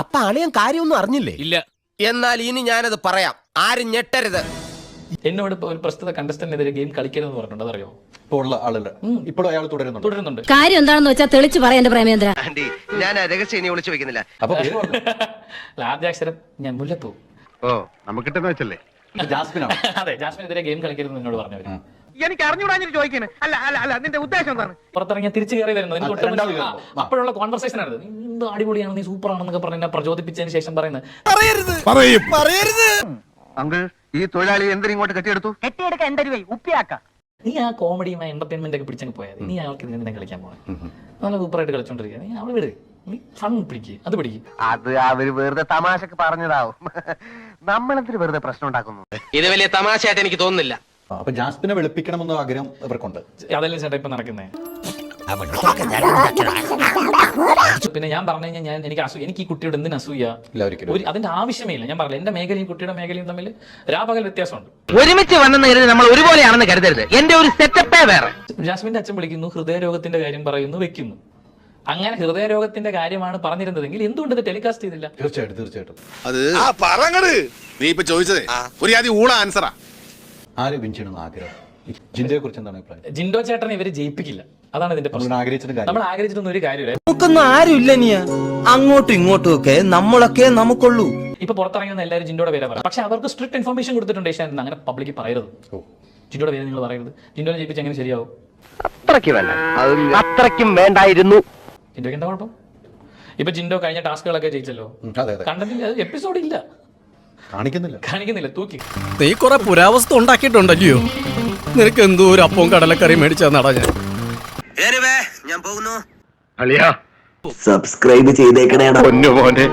അപ്പൊ അളിയൻ കാര്യമൊന്നും അറിഞ്ഞില്ലേ? ഇല്ല. എന്നാൽ ഇനി ഞാനത് പറയാം. ആരും ഞെട്ടരുത്. എന്നോട് ഇപ്പൊ ഒരു പ്രസ്തുത കണ്ടസ്റ്റന്റിനെതിരെ ഗെയിം കളിക്കരുതെന്ന് പറഞ്ഞിട്ടുണ്ട് അതറിയോ ഇപ്പോൾ ഉള്ള ആളല്ല ഇപ്പോഴും അയാൾ തുടരുന്നുണ്ട്. തുടരുന്നുണ്ട്. കാര്യം എന്താണെന്ന് വെച്ചാൽ തെളിച്ചു പറയാ എന്റെ പ്രേമേന്ദ്ര. ആന്റി ഞാൻ ആ രഹസ്യം ഇനി വിളിച്ചു വെക്കുന്നില്ല അപ്പൊ പേര് പറഞ്ഞു. ആദ്യാക്ഷരം ഞാൻ മുല്ലപ്പൂ. ഓ നമുക്ക് കിട്ടുന്ന വെച്ചല്ലേ? ഇത് ജാസ്മിനാണ്? അതെ ജാസ്മിനെതിരെ ഗെയിം കളിക്കരുതെന്ന് എന്നോട് പറഞ്ഞവര്. എനിക്ക് അറിഞ്ഞൂടാഞ്ഞിട്ട് ചോദിക്കുന്നത് അല്ല അല്ല അല്ല നിന്റെ ഉദ്ദേശം എന്താണ്? പുറത്തിറങ്ങിയ തിരിച്ചു കയറി വരുന്നത്. അപ്പോഴുള്ള കോൺവെർസേഷൻ ആണ് നീ എന്ത് അടിപൊളിയാണ് നീ സൂപ്പർ ആണെന്നൊക്കെ പറഞ്ഞ് എന്നെ പ്രചോദിപ്പിച്ചതിന് ശേഷം പറയുന്നത്. പറയരുത്. അങ്കിൾ ഈ തൊഴിലാളി എന്തിനും ഇങ്ങോട്ട് കെട്ടിയെടുത്തു? കെട്ടിയെടുക്ക എന്റെ രൂപ ഉപ്പിയാക്ക. നീ ആ കോമഡിയും എന്റർടൈൻമെന്റ് ഒക്കെ പിടിച്ചങ്ങ് പോയത് നീ അയാൾക്ക് ഇതിനെ കളിക്കാൻ പോണേ? നല്ല സൂപ്പറായിട്ട് കളിച്ചോണ്ടിരിക്കുക നീ അവൾ വിട്. നീ ഫൺ പിടിക്കുക അത് പിടിക്കുക അത് അവർ വെറുതെ തമാശക്ക് പറഞ്ഞതാവും. നമ്മളെന്തിന് വെറുതെ പ്രശ്നം ഉണ്ടാക്കുന്നു? ഇത് വലിയ തമാശയായിട്ട് എനിക്ക് തോന്നുന്നില്ല. അപ്പൊ ജാസ്മിനെ വെളുപ്പിക്കണമെന്ന ആഗ്രഹം ഇവർക്കുണ്ട്. അതല്ലേ ചേട്ടാ ഇപ്പൊ നടക്കുന്നേ? പിന്നെ ഞാൻ പറഞ്ഞു കഴിഞ്ഞാൽ ഞാൻ എനിക്ക് അസൂയ എനിക്ക് ഈ കുട്ടിയോട് എന്തിനു അസൂയ? ഇല്ല ഒരിക്കലും ഒരു അതിന്റെ ആവശ്യമേ ഇല്ല ഞാൻ പറഞ്ഞു എന്റെ മേഖലയും കുട്ടിയുടെ മേഖലയും തമ്മിൽ രാപകൽ വ്യത്യാസമുണ്ട്. ഒരുമിച്ച് വന്നെന്ന് കരുതി നമ്മൾ ഒരുപോലെയാണെന്ന് കരുതരുത്. എന്റെ ഒരു സെറ്റപ്പേ വേറെ. ജാസ്മിന്റെ അച്ഛൻ വിളിക്കുന്നു ഹൃദയരോഗത്തിന്റെ കാര്യം പറയുന്നു വെക്കുന്നു. അങ്ങനെ ഹൃദയരോഗത്തിന്റെ കാര്യമാണ് പറഞ്ഞിരുന്നതെങ്കിൽ എന്തുകൊണ്ട് ഇത് ടെലികാസ്റ്റ് ചെയ്തില്ല? തീർച്ചയായിട്ടും തീർച്ചയായിട്ടും. അത് ആ പറങ്ങട്. നീ ഇപ്പൊ ചോദിച്ചതേ ഒരു ആദ്യം ഊള ആൻസറാ ആര് വിൻ ചെയ്യണമെന്ന് ആഗ്രഹം? കുറിച്ച് എന്താണ് അഭിപ്രായം? ജിൻഡോ ചേട്ടനെ ഇവർ ജയിപ്പിക്കില്ല. അതാണ് ഇതിന്റെ നമ്മൾ പ്രശ്നം കാര്യം നമ്മൾ ആഗ്രഹിച്ചിട്ടൊന്നും ഒരു കാര്യമില്ല. നമുക്കൊന്നും ആരുമില്ല നീ അങ്ങോട്ടും ഇങ്ങോട്ടും ഒക്കെ നമ്മളൊക്കെ നമുക്കുള്ളൂ. ഇപ്പൊ പുറത്തിറങ്ങുന്ന എല്ലാവരും ജിൻഡോയുടെ പേരെ പറയാം പക്ഷെ അവർക്ക് സ്ട്രിക്ട് ഇൻഫോർമേഷൻ കൊടുത്തിട്ടുണ്ട് അങ്ങനെ പബ്ലിക് പറയരുത്. ജിൻഡോടെ ജിൻഡോയുടെ പേര് നിങ്ങൾ പറയരുത്. ജിൻഡോനെ ജയിപ്പിച്ച് എങ്ങനെ ശരിയാവും? അത്രയ്ക്ക് വേണ്ട. അത്രയ്ക്കും വേണ്ടായിരുന്നു. ജിൻഡോക്ക് എന്താ കുഴപ്പം? ഇപ്പൊ ജിൻഡോ കഴിഞ്ഞ ടാസ്കുകളൊക്കെ ജയിച്ചല്ലോ. ഉം, അതെ അതെ. കണ്ടതില്ല എപ്പിസോഡ് ഇല്ല. കാണിക്കുന്നില്ല. കാണിക്കുന്നില്ല. തൂക്കി. നീ കുറെ പുരാവസ്തു ഉണ്ടാക്കിയിട്ടുണ്ടല്ലയോ? നിനക്ക് എന്തോ ഒരു അപ്പവും കടലക്കറി മേടിച്ചാ നടാ ഞാൻ ഞാൻ പോകുന്നു. അളിയാ. സബ്സ്ക്രൈബ് ചെയ്തേക്കണേടാ. പൊന്നു മോനെ